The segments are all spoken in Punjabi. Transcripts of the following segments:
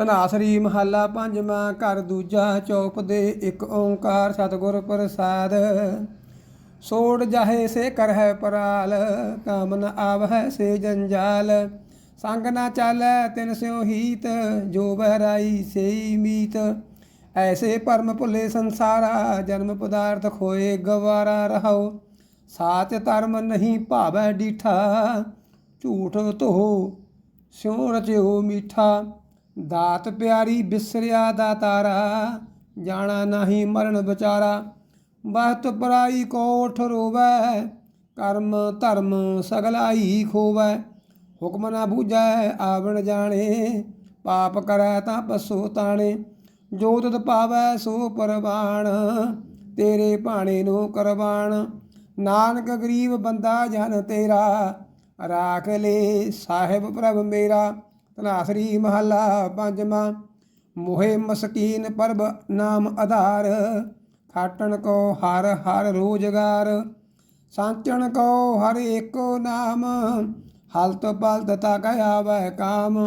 ਧਨਾਸਰੀ ਮਹੱਲਾ ਪੰਜਵਾਂ, ਘਰ ਦੂਜਾ ਚੌਪ ਦੇ ਇੱਕ ਓੰਕਾਰ ਸਤਿਗੁਰ ਪ੍ਰਸਾਦ। ਸੋੜ ਜਾਹੇ ਸੇ ਕਰ ਹੈ ਪਰਾਲ ਕਾਮ ਨ ਆਵਹਿ ਸੇ ਜੰਜਾਲ। ਸੰਗ ਨਾ ਚਾਲੈ ਤਿਨ ਸਿਉ ਹੀਤ, ਜੋ ਬਹਿਰਾਈ ਸੇਈ ਮੀਤ। ਐਸੇ ਪਰਮ ਭੁੱਲੇ ਸੰਸਾਰਾ, ਜਨਮ ਪਦਾਰਥ ਖੋਏ ਗਵਾਰਾ ਰਹਾਓ ਸਾਚ ਧਰਮ ਨਹੀਂ ਭਾਵੈ ਡੀਠਾ, ਝੂਠ ਧੋ ਸਿਉ ਰਚਿਓ ਮੀਠਾ। ਦਾਤ ਪਿਆਰੀ ਬਿਸਰਿਆ ਦਾ ਤਾਰਾ, ਜਾਣਾ ਨਹੀਂ ਮਰਨ ਵਿਚਾਰਾ। ਬਹਤ ਪਰਾਈ ਕੋਠ ਰੋਵੈ, ਕਰਮ ਧਰਮ ਸਗਲਾਈ ਖੋਵੈ। ਹੁਕਮ ਨਾ ਬੂਝੈ, ਆਵਣ ਜਾਣੇ, ਪਾਪ ਕਰੈ ਤਾਂ ਪਸੋ ਤਾਣੇ। ਜੋ ਤਤ ਪਾਵੈ ਸੋ ਪਰਵਾਣ, ਤੇਰੇ ਭਾਣੇ ਨੂੰ ਕਰਵਾਣ। ਨਾਨਕ ਗਰੀਬ ਬੰਦਾ ਜਨ ਤੇਰਾ, ਰਾਖ ਲੈ ਸਾਹਿਬ ਪ੍ਰਭ ਮੇਰਾ। ਧਨਾਸਰੀ ਮਹੱਲਾ ਪੰਜਵਾਂ, ਮੋਹੇ ਮਸਕੀਨ ਪਰਬ ਨਾਮ ਆਧਾਰ। ਖਾਟਣ ਕੋ ਹਰ ਹਰ ਰੋਜਗਾਰ, ਸਾਂਚਣ ਕੋ ਹਰ ਏਕੋ ਨਾਮ। ਹਲਤ ਪਲਤ ਤਾ ਗਿਆ ਵੈ ਕਾਮ,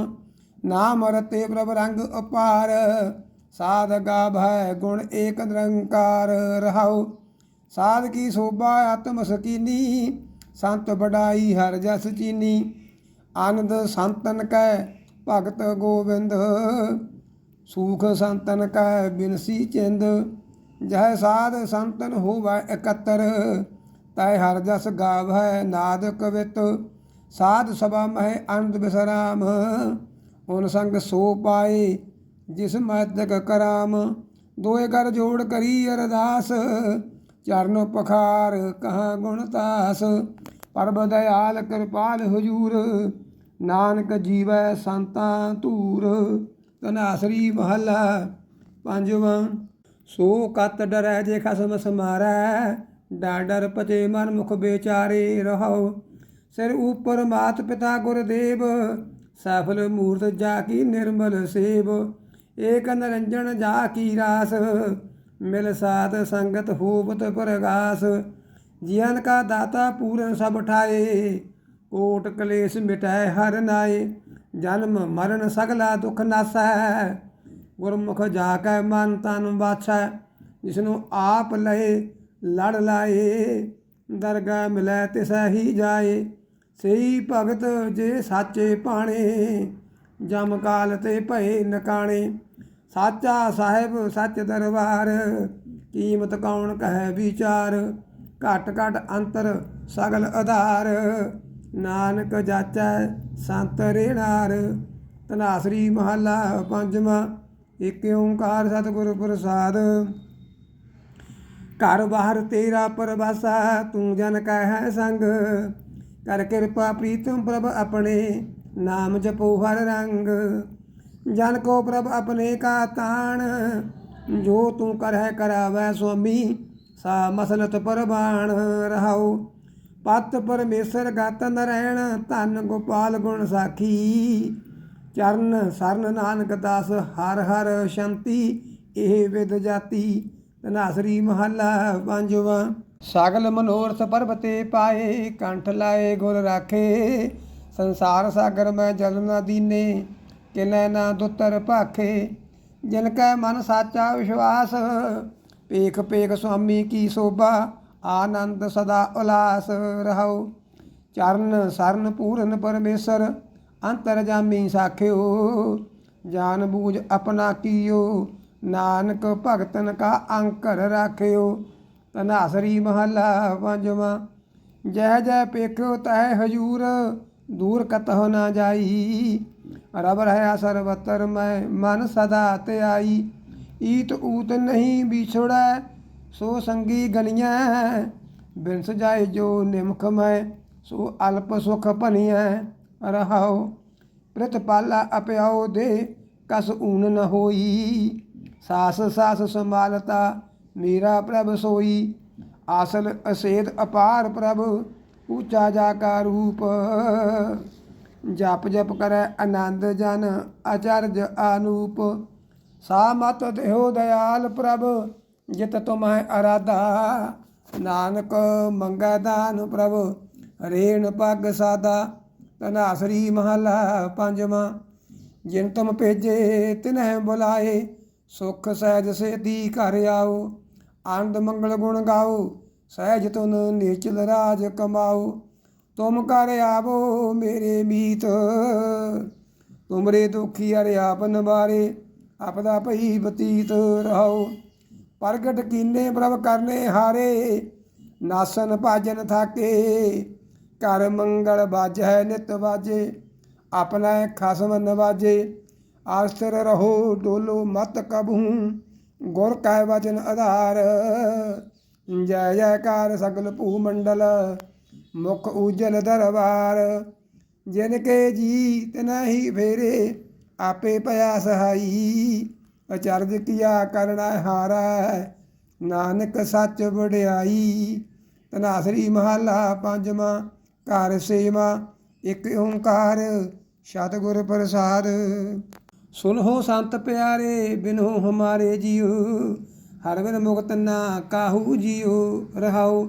ਨਾਮ ਰਤੇ ਪ੍ਰਭ ਰੰਗ ਅਪਾਰ ਸਾਧ ਗਾਭੈ ਗੁਣ ਏਕ ਨਿਰੰਕਾਰ, ਰਹਾਉ। ਸਾਧ ਕੀ ਸੋਭਾ ਆਤਮ ਸਕੀਨੀ, ਸੰਤ ਬੜਾਈ ਹਰ ਜਸ ਚੀਨੀ। ਆਨੰਦ ਸੰਤਨ ਕੈ ਭਗਤ ਗੋਬਿੰਦ ਸੂਖ ਸੰਤਨ ਕੈ ਬਿਨਸੀ ਚਿੰਦ। ਜਹ ਸਾਧ ਸੰਤਨ ਹੋਵੈ ਇਕੱਤਰ। ਤੈ ਹਰ ਜਸ ਗਾਵੈ ਨਾਦ ਕਵਿਤ ਸਾਧ ਸਭਾ ਮਹਿ ਆਨੰਦ ਬਿਸਰਾਮ ਉਨ ਸੰਗ ਸੋ ਪਾਏ, ਜਿਸ ਮਦਕ ਕਰਾਮ। ਦੋਏ ਕਰ ਜੋੜ ਕਰੀ ਅਰਦਾਸ। ਚਰਨ ਪਖਾਰ ਕਹਾਂ ਗੁਣ ਤਾਸ। ਪਰਬ ਦਇਆਲ ਕਿਰਪਾਲ ਹਜੂਰ। ਨਾਨਕ ਜੀਵੈ ਸੰਤਾਂ ਧੂਰ ਤਨਾਸਰੀ ਮਹੱਲਾ ਪੰਜਵਾਂ। ਸੋ ਕਤ ਡਰੈ, ਜੇ ਖਸਮ ਸਮਾਰੈ, ਡਰ ਡਰ ਪਚੇ ਮਨ ਮੁਖ ਵਿਚਾਰੇ ਰਹੋ ਸਿਰ ਉਪਰ ਮਾਤ ਪਿਤਾ ਗੁਰਦੇਵ ਸਫਲ ਮੂਰਤ ਜਾ ਕੀ ਨਿਰਮਲ ਸੇਵ। ਏਕ ਨਰੰਜਨ ਜਾ ਕੀ ਰਾਸ, ਮਿਲ ਸਾਧ ਸੰਗਤ ਹੋਵਤ ਪ੍ਰਗਾਸ। ਜੀਵਨ ਕਾ ਦਾਤਾ ਪੂਰਨ ਸਭ ਠਾਏ ਕੋਟ ਕਲੇਸ਼ ਮਿਟਾਏ ਹਰ ਨਾਏ, ਜਨਮ ਮਰਨ ਸਗਲਾ ਦੁਖ ਨਾਸੈ। ਗੁਰਮੁਖ ਜਾ ਕੇ ਮਨ ਤਨ ਬਾਛੈ ਜਿਸ ਨੂੰ ਆਪ ਲਏ, ਲੜ ਲਾਏ। ਦਰਗਾ ਮਿਲੈ ਤਿਸੈ ਹੀ ਜਾਏ, ਸਹੀ ਭਗਤ ਜੇ ਸਾਚੇ ਪਾਣੇ ਜਮ ਕਾਲ ਤੇ ਭਏ ਨਕਾਣੇ, ਸਾਚਾ ਸਾਹਿਬ ਸੱਚ ਦਰਬਾਰ। ਕੀਮਤ ਕੌਣ ਕਹੈ ਵਿਚਾਰ, ਘਟ ਘਟ ਅੰਤਰ ਸਗਲ ਆਧਾਰ। ਨਾਨਕ ਜਾਚੈ ਸੰਤ ਰੇਣਾਰ ਤਨਾਸਰੀ ਮਹੱਲਾ ਪੰਜਵਾਂ ਇਕ ਓੰਕਾਰ ਸਤਿਗੁਰ ਪ੍ਰਸਾਦ। ਘਰ ਬਾਹਰ ਤੇਰਾ ਪਰਵਾਸਾ, ਤੂੰ ਜਨ ਕੈ ਹੈ ਸੰਗ। ਕਰ ਕਿਰਪਾ ਪ੍ਰੀਤਮ ਪ੍ਰਭ ਆਪਣੇ, ਨਾਮ ਜਪੋ ਹਰ ਰੰਗ। ਜਨ ਕੋ ਪ੍ਰਭ ਆਪਣੇ ਕਾ ਤਾਣ, ਜੋ ਤੂੰ ਕਰਹਿ ਕਰਾਵੈ ਸੁਆਮੀ ਸਾ ਮਸਲਤ ਪਰਬਾਣ ਰਹਾਓ ਪਤ ਪਰਮੇਸ਼ਰ ਗਤ ਨਰੈਣ ਧਨ ਗੋਪਾਲ ਗੁਣ ਸਾਖੀ। ਚਰਨ ਸਰਨ ਨਾਨਕ ਦਾਸ ਹਰ ਹਰ ਸ਼ੰਤੀ, ਇਹ ਵਿਦ ਜਾਤੀ ਤਨਾਸਰੀ ਮਹੱਲਾ ਪੰਜਵਾਂ। ਸਗਲ ਮਨੋਰਥ ਪਰਬਤੇ ਪਾਏ, ਕੰਠ ਲਾਏ ਗੁਰ ਰਾਖੇ। ਸੰਸਾਰ ਸਾਗਰ ਮੈਂ ਜਲ ਨਾ ਦੀਨੇ ਕਿਨੈ ਨਾ ਦੁੱਤਰ ਭਾਖੇ। ਜਿਨ ਕੈ ਮਨ ਸਾਚਾ ਵਿਸ਼ਵਾਸ ਪੇਖ ਪੇਖ ਸੁਆਮੀ ਕੀ ਸੋਭਾ। ਆਨੰਦ ਸਦਾ ਉਲਾਸ ਰਹੋ ਚਰਨ ਸਰਨ ਪੂਰਨ ਪਰਮੇਸ਼ਰ, ਅੰਤਰ ਜਾਮੀ ਸਾਖਿਓ। ਜਾਨ ਬੂਝ ਆਪਣਾ ਕੀਓ, ਨਾਨਕ ਭਗਤਨ ਕਾ ਅੰਕਰ ਰਾਖਿਓ। ਤਨਾਸਰੀ ਮਹੱਲਾ ਪੰਜਵਾਂ, ਜੈ ਜੈ ਪੇਖਿਓ ਤੈ ਹਜੂਰ, ਦੂਰ ਕਤਹੁ ਨਾ ਜਾਈ। ਰਬ ਰਹਾ ਸਰਬਤਰ ਮੈਂ, ਮਨ ਸਦਾ ਧਿਆਈ। ਈਤ ਊਤ ਨਹੀਂ ਵਿਛੜੈ ਸੋ ਸੰਗੀ ਗਨੀਐ, ਬਿਨ ਸਜਾਏ ਜੋ ਨਿਮਖ ਮੈਂ ਸੋ ਅਲਪ ਸੁਖ ਭਨੀਐ, ਰਹਾਉ ਪ੍ਰਤਪਾਲਾ ਅਪਿਆਉ ਦੇ, ਕਸ ਊਨ ਨ ਹੋਈ। ਸਾਸ ਸਾਸ ਸੰਭਾਲਤਾ, ਮੇਰਾ ਪ੍ਰਭ ਸੋਈ। ਆਸਲ ਅਸੇਦ ਅਪਾਰ ਪ੍ਰਭ ਉੱਚਾ ਜਾ ਕਾ ਰੂਪ। ਜਪ ਜਪ ਕਰੈ ਆਨੰਦ ਜਨ, ਅਚਰਜ ਆਨੂਪ। ਸਾ ਮਤ ਦੇਹੋ ਦਇਆਲ ਪ੍ਰਭ ਜਿਤ ਤੁਮੈ ਅਰਾਧਾ, ਨਾਨਕ ਮੰਗੈ ਦਾਨ ਪ੍ਰਭ, ਰੇਣ ਪੱਗ ਸਾਦਾ ਤਨਾਸਰੀ ਮਹਲਾ ਪੰਜਵਾਂ। ਜਿਨ ਤੁਮ ਭੇਜੇ, ਤਿਨਹਿ ਬੁਲਾਏ, ਸੁਖ ਸਹਿਜ ਸੇਤੀ ਘਰ ਆਓ। ਆਨੰਦ ਮੰਗਲ ਗੁਣ ਗਾਓ, ਸਹਿਜ ਤੁਨ ਨੀਚਲ ਰਾਜ ਕਮਾਓ। ਤੁਮ ਕਰ ਆਵੋ ਮੇਰੇ ਮੀਤ, ਤੁਮਰੇ ਦੁਖੀ ਅਰੇ ਆਪ ਨਿਵਾਰੇ ਆਪਦਾ ਭਈ ਬਤੀਤ ਰਹੋ ਪ੍ਰਗਟ ਕੀਨੇ ਪ੍ਰਭ ਕਰਨੇ ਹਾਰੇ, ਨਾਸਨ ਭਾਜਨ ਥਾਕੇ। ਕਰ ਮੰਗਲ ਬਾਜੈ ਨਿਤ ਬਾਜੇ ਆਪਣਾ ਖਸਮ ਨਵਾਜੇ। ਆਸਰ ਰਹੋ, ਡੋਲੋ ਮਤ ਕਬੂ ਗੁਰ ਕੈ ਵਚਨ ਆਧਾਰ। ਜੈ ਜੈਕਾਰ ਸਗਲ ਭੂ ਮੰਡਲ, ਮੁਖ ਉਜਲ ਦਰਬਾਰ। ਜਿਨ ਕੇ ਜੀ ਤਨਹੀ ਫੇਰੇ, ਆਪੇ ਪਿਆ ਸਹਾਈ ਅਚਰਜ ਕੀਆ ਕਰਣਾ ਹਾਰਾ ਨਾਨਕ ਸੱਚ ਵਡਿਆਈ। ਤਨਾਸਰੀ ਮਹੱਲਾ ਪੰਜਵਾਂ, ਘਰ ਸੇਵਾ, ਇੱਕ ਓੰਕਾਰ, ਸਤਿਗੁਰ ਪ੍ਰਸਾਦ। ਸੁਨਹੋ ਸੰਤ ਪਿਆਰੇ ਬਿਨੋ ਹਮਾਰੇ ਜੀਉ। ਹਰ ਬਿਨ ਮੁਕਤ ਨਾ ਕਾਹੂ ਜੀਉ ਰਹਾਉ।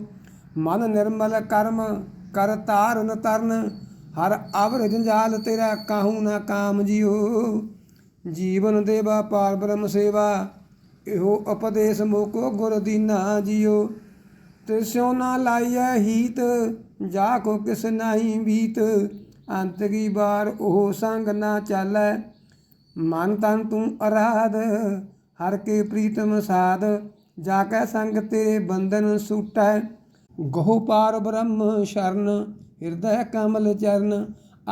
ਮਨ ਨਿਰਮਲ ਕਰਮ ਕਰ ਤਾਰਨ ਤਰਨ। ਹਰ ਅਵਰ ਜੰਜਾਲ ਤੇਰਾ ਕਾਹੂ ਨਾ ਕਾਮ ਜੀਉ। ਜੀਵਨ ਦੇਵਾ, ਪਾਰ ਬ੍ਰਹਮ ਸੇਵਾ, ਇਹੋ ਉਪਦੇਸ਼ ਮੋਕੋ ਗੁਰ ਦੀਨਾ ਜੀਉ ਤਿਸਿਓ ਨਾ ਲਾਈਐ ਹੀਤ, ਜਾ ਕੋ ਕਿਸ ਨਹੀਂ ਬੀਤ ਅੰਤ ਕੀ ਬਾਰ ਉਹ ਸੰਗ ਨਾ ਚਾਲੈ, ਮਨ ਤਨ ਤੂੰ ਅਰਾਧ। ਹਰ ਕੇ ਪ੍ਰੀਤਮ ਸਾਧ, ਜਾ ਕੈ ਸੰਗ ਤੇਰੇ ਬੰਧਨ ਸੂਟੈ। ਗਹੁ ਪਾਰ ਬ੍ਰਹਮ ਸ਼ਰਨ, ਹਿਰਦੈ ਕਮਲ ਚਰਨ।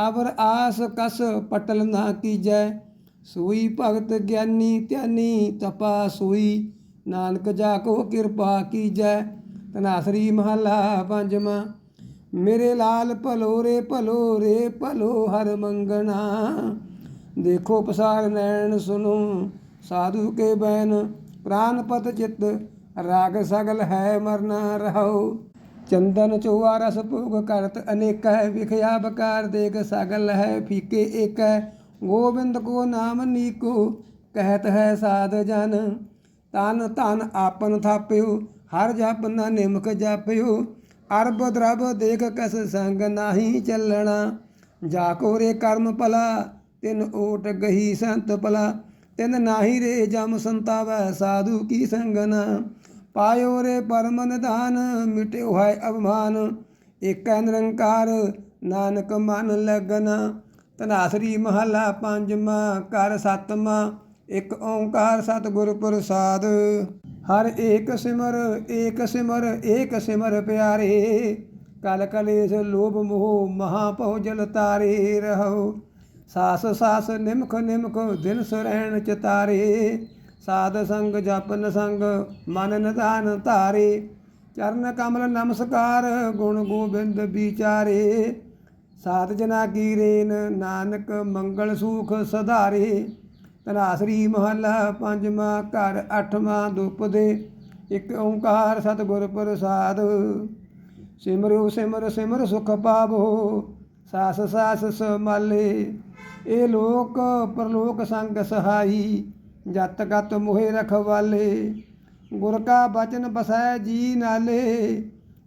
ਅਵਰ ਆਸ ਕਸ ਪਟਲ ਨਾ ਕੀਜੈ। ਸੋਈ ਭਗਤ ਗਿਆਨੀ ਧਿਆਨੀ ਤਪਾ ਸੋਈ। ਨਾਨਕ ਜਾ ਕੋ ਕਿਰਪਾ ਕੀਜੈ ਤਨਾਸਰੀ ਮਹਲਾ ਪੰਜਵਾਂ। ਮੇਰੇ ਲਾਲ ਭਲੋ ਰੇ ਭਲੋ ਰੇ ਭਲੋ ਹਰ ਮੰਗਣਾ। ਦੇਖੋ ਪਸਾਰ ਨੈਣ ਸੁਨੋ ਸਾਧੂ ਕੇ ਬੈਨ। ਪ੍ਰਾਨ ਪਤ ਚਿਤ, ਰਾਗ ਸਗਲ ਹੈ ਮਰਨਾ ਰਹੋ ਚੰਦਨ ਚੋਆ ਰਸ ਭੋਗ ਕਰਤ ਅਨੇਕੈ, ਵਿਖਿਆ ਬਕਾਰ ਦੇਖ ਸਗਲ ਹੈ, ਫੀਕੇ ਏਕੈ। ਗੋਬਿੰਦ ਕੋ ਨਾਮ ਨੀਕੋ, ਕਹਿਤ ਹੈ ਸਾਧ ਜਨ। ਤਨ ਧਨ ਆਪਨ ਥਾਪਿਓ, ਹਰ ਜਪ ਨਾ ਨਿਮਕ ਜਾਪਿਓ। ਅਰਬ ਦਰਬ ਦੇਖ ਕਸ ਸੰਗ ਨਾਹੀ ਚੱਲਣਾ। ਜਾ ਕੋਰੇ ਕਰਮ ਭਲਾ, ਤਿਨ ਓਟ ਗਹੀ ਸੰਤ ਭਲਾ। ਤਿਨ ਨਾਹੀ ਰੇ ਜਮ ਸੰਤਾਵੈ, ਸਾਧੂ ਕੀ ਸੰਗਨਾ। ਪਾਇਓ ਰੇ ਪਰਮ ਨਿਧਾਨ, ਮਿਟਿਓ ਹੈ ਅਭਮਾਨ ਏਕੈ ਨਿਰੰਕਾਰ, ਨਾਨਕ ਮਨ ਲਗਨਾ। ਤਨਾਸਰੀ ਮਹੱਲਾ ਪੰਜਵਾਂ ਕਰ ਸਤਵਾਂ ਇੱਕ ਓੰਕਾਰ ਸਤਿਗੁਰ ਪ੍ਰਸਾਦ। ਹਰ ਏਕ ਸਿਮਰ ਏਕ ਸਿਮਰ ਏਕ ਸਿਮਰ ਪਿਆਰੇ। ਕਲ ਕਲੇਸ਼ ਲੋਭ ਮੋਹ ਮਹਾ ਭਉ ਜਲ ਤਾਰੇ ਰਹੋ। ਸਾਸ ਸਾਸ ਨਿਮਖ ਨਿਮਖ ਦਿਨ ਸੁਰੈਣ ਚਤਾਰੇ। ਸਾਧ ਸੰਗ ਜਪਨ ਸੰਗ ਮਨ ਨਿਧਾਨ ਧਾਰੇ। ਚਰਨ ਕਮਲ ਨਮਸਕਾਰ ਗੁਣ ਗੋਬਿੰਦ ਵਿਚਾਰੇ। ਸਾਤ ਜਨਾ ਕੀ ਰੇਨ, ਨਾਨਕ ਮੰਗਲ ਸੂਖ ਸਧਾਰੇ। ਤਨਾਸਰੀ ਮਹੱਲਾ ਪੰਜਵਾਂ ਘਰ ਅੱਠਵਾਂ ਦੁਪਦੇ ਇੱਕ ਓੰਕਾਰ ਸਤਿਗੁਰ ਪ੍ਰਸਾਦ। ਸਿਮਰੋ ਸਿਮਰ ਸਿਮਰ ਸੁਖ ਪਾਵੋ, ਸਾਸ ਸਾਸ ਸਮਾਲੇ। ਇਹ ਲੋਕ ਪਰਲੋਕ ਸੰਗ ਸਹਾਈ, ਜਤ ਗਤ ਮੋਹਿ ਰਖਵਾਲੇ। ਗੁਰ ਕਾ ਬਚਨ ਬਸੈ ਜੀ ਨਾਲੇ,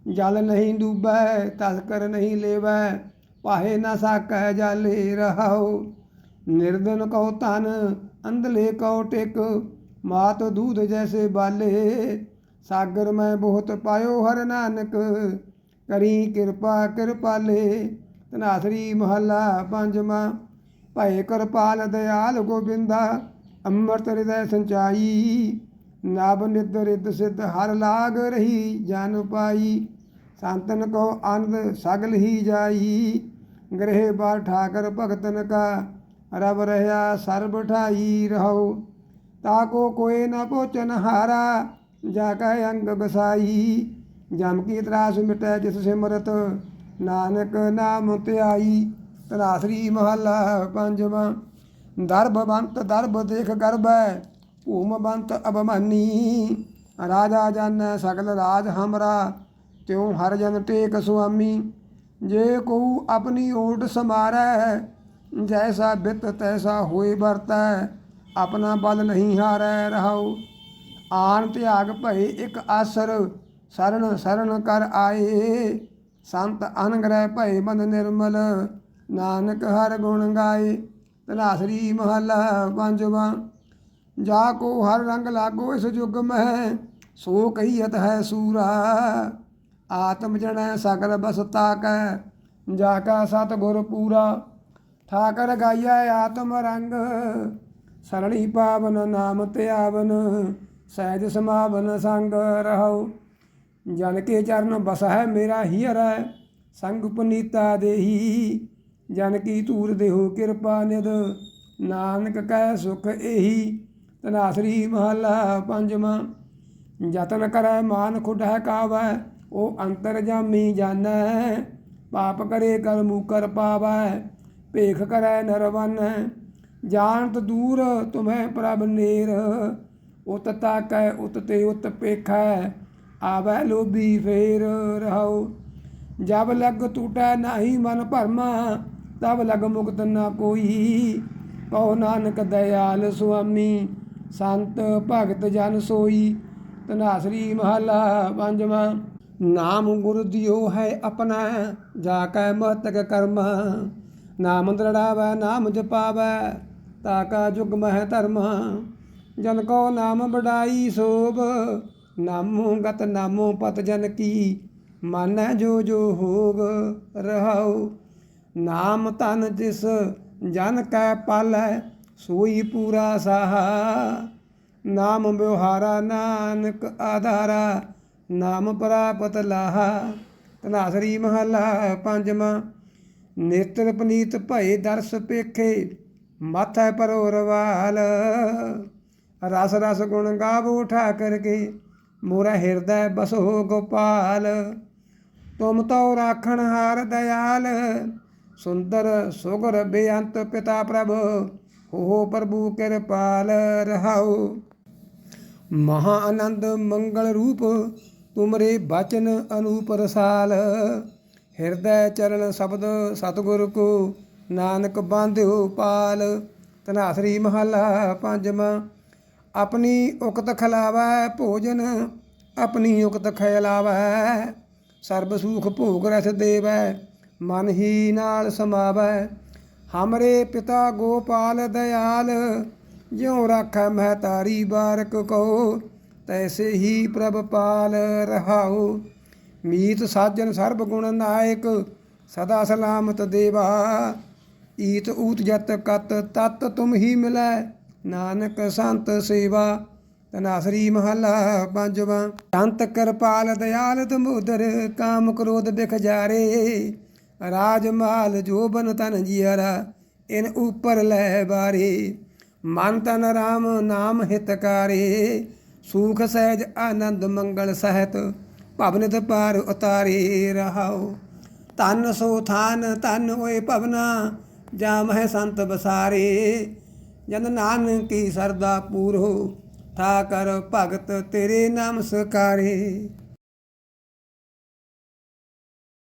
ਜਲ ਨਹੀਂ ਡੂਬੈ ਤਸਕਰ ਨਹੀਂ ਲੇਵੈ। ਪਾਹੇ ਨਾ ਸਾਕੈ ਜਾਲੇ ਰਹਾਉ। ਨਿਰਦਨ ਕਉ ਤਨ ਅੰਧਲੇ ਕਉ ਟਿਕ। ਮਾਤ ਦੂਧ ਜੈਸੇ ਬਾਲੇ। ਸਾਗਰ ਮੈਂ ਬਹੁਤ ਪਾਇਓ ਹਰ ਨਾਨਕ। ਕਰੀ ਕਿਰਪਾ ਕਿਰਪਾਲੇ। ਤਨਾਸਰੀ ਮਹੱਲਾ ਪੰਜਵਾਂ। ਭਏ ਕਿਰਪਾਲ ਦਿਆਲ ਗੋਬਿੰਦਾ। ਅੰਮ੍ਰਿਤ ਹਿਰਦੈ ਸੰਚਾਈ। ਨਬ ਨਿਦ ਰਿਦ ਸਿਧ ਹਰ ਲਾਗ ਰਹੀ ਜਨ ਪਾਈ। ਸੰਤਨ ਕੋ ਆਨੰਦ ਸਗਲ ਹੀ ਜਾਈ। ਗ੍ਰਹਿ ਬਾਰ ਠਾਕਰ ਭਗਤਨ ਕਾ ਰਬ ਰਹਾ ਸਰਬ ਠਾਈ ਰਹੋ। ਤਾਕੋ ਕੋਏ ਨ ਪੋਚਨ ਹਾਰਾ, ਜਾ ਕੈ ਅੰਗ ਬਸਾਈ ਜਮ ਕੀ ਤਰਾਸ ਮਿਟੈ ਜਿਸ ਸਿਮਰਤ, ਨਾਨਕ ਨਾਮ ਧਿਆਈ। ਤਨਾਸਰੀ ਮਹੱਲਾ ਪੰਜਵਾਂ, ਦਰਬ ਬੰਤ ਦਰਬ ਦੇਖ ਗਰਬੈ, ਭੂਮ ਬੰਤ ਅਬਮਾਨੀ ਰਾਜਾ ਜਨ ਸਗਲ ਰਾਜ ਹਮਰਾ, ਤਿਉ ਹਰ ਜਨ ਟੇਕ ਸੁਆਮੀ। ਜੇ ਕੋ ਆਪਣੀ ਓਟ ਸਮਾਰੈ, ਜੈਸਾ ਬਿਤ ਤੈਸਾ ਹੋਏ ਵਰਤੈ, ਆਪਣਾ ਬਲ ਨਹੀਂ ਹਾਰੈ ਰਹਾਉ। ਆਨ ਤਿਆਗ ਭਏ ਇੱਕ ਆਸਰ ਸਰਣ ਸਰਣ ਕਰ ਆਏ। ਸੰਤ ਅਨਗ੍ਰਹਿ ਭਏ ਮਨ ਨਿਰਮਲ, ਨਾਨਕ ਹਰ ਗੁਣ ਗਾਏ। ਤਨਾਸਰੀ ਮਹੱਲਾ ਪੰਜਵਾਂ, ਜਾ ਕੋ ਹਰ ਰੰਗ ਲਾਗੋ ਇਸ ਜੁਗ ਮਹਿ, ਸੋ ਕਹੀਤ ਹੈ ਸੂਰਾ। ਆਤਮ ਜਣੈ ਸਗਲ ਬਸਤਾ ਕੈ ਜਾ ਕਾ ਸਤ ਗੁਰ ਪੂਰਾ। ਠਾਕਰ ਗਾਇਆ ਆਤਮ ਰੰਗ ਸਰਣੀ ਪਾਵਨ ਨਾਮ ਧਿਆਵਨ, ਸਹਿਜ ਸਮਾਵਨ ਸੰਗ ਰਹੋ ਜਨ ਕੇ ਚਰਨ ਬਸ ਹੈ ਮੇਰਾ ਹੀਰੈ, ਸੰਗ ਪੁਨੀਤਾ ਦੇਹੀ। ਜਨ ਕੀ ਧੂਰ ਦੇਹੋ ਕਿਰਪਾ ਨਿਦ ਨਾਨਕ ਕਹਿ ਸੁਖ ਇਹੀ ਤਨਾਸਰੀ ਮਹੱਲਾ ਪੰਜਵਾਂ ਯਤਨ ਕਰੈ ਮਾਨ ਖੁਡਹਿ ਕਾਵੈ ਉਹ ਅੰਤਰ ਜਾਮੀ ਜਾਣੈ, ਪਾਪ ਕਰੇ ਕਰ ਮੂਕਰ ਪਾਵੈ, ਭੇਖ ਕਰੈ ਨਰਵਨ। ਜਾਣਤ ਦੂਰ ਤੁਮੈ ਪ੍ਰਭ ਨੇਰ, ਉਤ ਤਾਕੈ, ਉਤ ਤੇ ਉਤ ਪੇਖੈ, ਆਵੈ ਲੋਭੀ ਫੇਰ ਰਹਾਉ। ਜਬ ਲਗ ਟੂਟੈ ਨਾਹੀ ਮਨ ਭਰਮਾ, ਤਬ ਲਗ ਮੁਕਤ ਨਾ ਕੋਈ। ਕਹੋ ਨਾਨਕ ਦਇਆਲ ਸੁਆਮੀ, ਸੰਤ ਭਗਤ ਜਨ ਸੋਈ। ਤਨਾਸਰੀ ਮਹੱਲਾ ਪੰਜਵਾਂ। ਨਾਮ ਗੁਰ ਦਿਓ ਹੈ ਆਪਣਾ, ਜਾ ਕੈ ਮਹਤਕ ਕਰਮ। ਨਾਮ ਦ੍ਰਿੜਾਵੈ, ਨਾਮ ਜਪਾਵੈ, ਤਾ ਕਾ ਜੁਗ ਮਹਿ ਧਰਮ। ਜਨ ਕੋ ਨਾਮ ਬੜਾਈ ਸੋਭ, ਨਾਮੋ ਗਤ ਨਾਮੋ ਪਤ ਜਨ ਕੀ। ਮਾਨੈ ਜੋ ਜੋ ਹੋਗ ਰਹਾਉ, ਨਾਮ ਤਨ ਜਿਸ ਜਨ ਕੈ ਪਾਲੈ, ਸੋਈ ਪੂਰਾ ਸਾਹਾ। ਨਾਮ ਵਿਵਹਾਰਾ ਨਾਨਕ ਆਧਾਰਾ ਨਾਮ ਪ੍ਰਾਪਤ ਲਾਹਾ ਤਨਾਸਰੀ ਮਹੱਲਾ ਪੰਜਵਾਂ, ਨੇਤਰ ਪਨੀਤ ਭਏ ਦਰਸ ਪੇਖੇ, ਮਾਥਾ ਪਰੋ ਰਵਾਲ ਰਸ ਰਸ ਗੁਣ ਗਾਵੋ ਠਾਕਰ ਕੇ, ਮੋਰਾ ਹਿਰਦੈ ਬਸੋ ਗੋਪਾਲ। ਤੁਮ ਤਉ ਰਾਖਣ ਹਾਰ ਦਇਆਲ, ਸੁੰਦਰ ਸੁਗਰ ਬੇਅੰਤ ਪਿਤਾ ਪ੍ਰਭ ਹੋ ਪ੍ਰਭੂ ਕਿਰਪਾਲ ਰਹਾਉ। ਮਹਾ ਆਨੰਦ ਮੰਗਲ ਰੂਪ ਤੁਮਰੇ ਬਚਨ ਅਨੂਪ ਹਿਰਦੈ ਚਰਨ ਸ਼ਬਦ ਸਤਿਗੁਰ ਕੋ ਨਾਨਕ ਬਾਂਧਿਓ ਪਾਲ। ਤਨਾਸਰੀ ਮਹੱਲਾ ਪੰਜਵਾਂ, ਆਪਣੀ ਉਕਤ ਖਲਾਵੈ ਭੋਜਨ, ਆਪਣੀ ਉਕਤ ਖਿਲਾਵੈ। ਸਰਬ ਸੁਖ ਭੋਗ ਰਸ ਦੇਵੈ, ਮਨ ਹੀ ਨਾਲ ਸਮਾਵੈ। ਹਮਰੇ ਪਿਤਾ ਗੋਪਾਲ ਦਇਆਲ, ਜਿਉ ਰਾਖੈ ਮਹਤਾਰੀ ਬਾਰਕ ਕੋ। ਤੈਸੇ ਹੀ ਪ੍ਰਭ ਪਾਲ ਰਹਾਉ। ਮੀਤ ਸਾਜਨ ਸਰਬ ਗੁਣ ਨਾਇਕ, ਸਦਾ ਸਲਾਮਤ ਦੇਵਾ। ਈਤ ਊਤ ਜਤ ਕਤ ਤਤ ਤੁਮ ਹੀ ਮਿਲੈ, ਨਾਨਕ ਸੰਤ ਸੇਵਾ। ਤਨਾਸਰੀ ਮਹੱਲਾ ਪੰਜਵਾਂ, ਸੰਤ ਕਿਰਪਾਲ ਦਿਆਲ ਦਮੋਦਰ, ਕਾਮ ਕ੍ਰੋਧ ਬਿਖ ਜਾਰੇ। ਰਾਜ ਮਾਲ ਜੋਬਨ ਤਨ ਜੀਰਾ ਇਨ ਉਪਰ ਲੈ ਬਾਰੇ। ਮਨ ਤਨ ਰਾਮ ਨਾਮ ਹਿਤਕਾਰੇ ਸੂਖ ਸਹਿਜ ਆਨੰਦ ਮੰਗਲ ਸਹਿਤ ਭਵਨਿਤ ਪਾਰ ਉਤਾਰੇ ਰਹਾਓ। ਤਨ ਸੋ ਥਾਨ ਤਨ ਹੋਏ ਭਵਨਾ ਜਾਮਹਿ ਸੰਤ ਬਸਾਰੇ ਜਨ ਨਾਨਕੀ ਸਰਦਾ ਪੂਰੋ, ਠਾਕਰ ਭਗਤ ਤੇਰੇ ਨਾਮ ਸਕਾਰੇ।